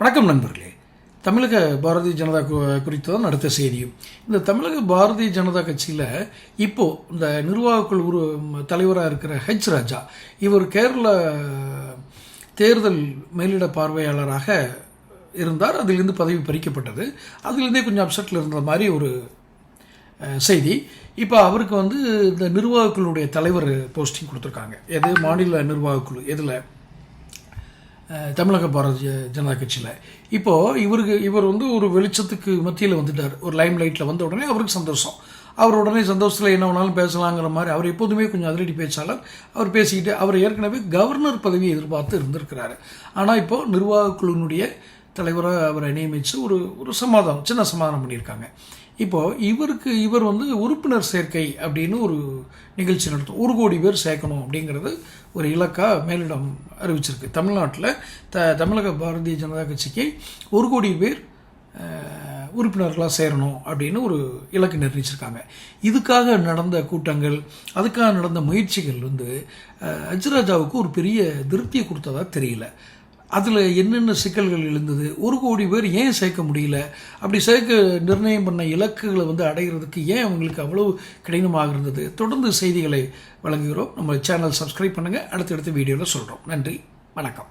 வணக்கம் நண்பர்களே. தமிழக பாரதிய ஜனதா கு- குறித்து தான் அடுத்த செய்தியும். இந்த தமிழக பாரதிய ஜனதா கட்சியில் இப்போது இந்த நிர்வாகக்குழு உரு தலைவராக இருக்கிற ஹெச் ராஜா இவர் கேரள தேர்தல் மேலிட பார்வையாளராக இருந்தார். அதிலிருந்து பதவி பறிக்கப்பட்டது. அதிலிருந்தே கொஞ்சம் அப்செட்டில் இருந்த மாதிரி ஒரு செய்தி. இப்போ அவருக்கு வந்து இந்த நிர்வாகக்குழுடைய தலைவர் போஸ்டிங் கொடுத்துருக்காங்க. எது? மாநில நிர்வாகக்குழு. எதில்? தமிழக பாரதிய ஜனதா கட்சியில். இப்போது இவருக்கு இவர் வந்து ஒரு வெளிச்சத்துக்கு மத்தியில் வந்துட்டார். ஒரு லைம் லைட்டில் வந்த உடனே அவருக்கு சந்தோஷம். அவர் உடனே சந்தோஷத்தில் என்ன வேணாலும் பேசலாங்கிற மாதிரி அவர் எப்போதுமே கொஞ்சம் அதிரடி பேச்சாளர். அவர் பேசிக்கிட்டு அவர் ஏற்கனவே கவர்னர் பதவியை எதிர்பார்த்து இருந்திருக்கிறாரு. ஆனால் இப்போது நிர்வாகக் குழுவினுடைய தலைவராக அவரை நியமித்து ஒரு ஒரு சமாதானம் சின்ன சமாதானம் பண்ணியிருக்காங்க. இப்போது இவருக்கு இவர் வந்து உறுப்பினர் சேர்க்கை அப்படின்னு ஒரு நிகழ்ச்சி நடத்தும். ஒரு கோடி பேர் சேர்க்கணும் அப்படிங்கிறது ஒரு இலக்காக மேலிடம் அறிவிச்சிருக்கு. தமிழ்நாட்டில் த தமிழக பாரதிய ஜனதா கட்சிக்கு ஒரு கோடி பேர் உறுப்பினர்களாக சேரணும் அப்படின்னு ஒரு இலக்கு நிர்ணயிச்சிருக்காங்க. இதுக்காக நடந்த கூட்டங்கள் அதுக்காக நடந்த முயற்சிகள் வந்து அஜ்ராஜாவுக்கு ஒரு பெரிய திருப்தியை கொடுத்ததாக தெரியல. அதில் என்னென்ன சிக்கல்கள் எழுந்தது? ஒரு கோடி பேர் ஏன் சேர்க்க முடியல? அப்படி சேர்க்க நிர்ணயம் பண்ண இலக்குகளை வந்து அடைகிறதுக்கு ஏன் அவங்களுக்கு அவ்வளவு கடினமாக இருந்தது? தொடர்ந்து செய்திகளை வழங்குகிறோம். நம்ம சேனல் சப்ஸ்கிரைப் பண்ணுங்கள் அடுத்தடுத்த வீடியோவில் சொல்கிறோம் நன்றி. வணக்கம்.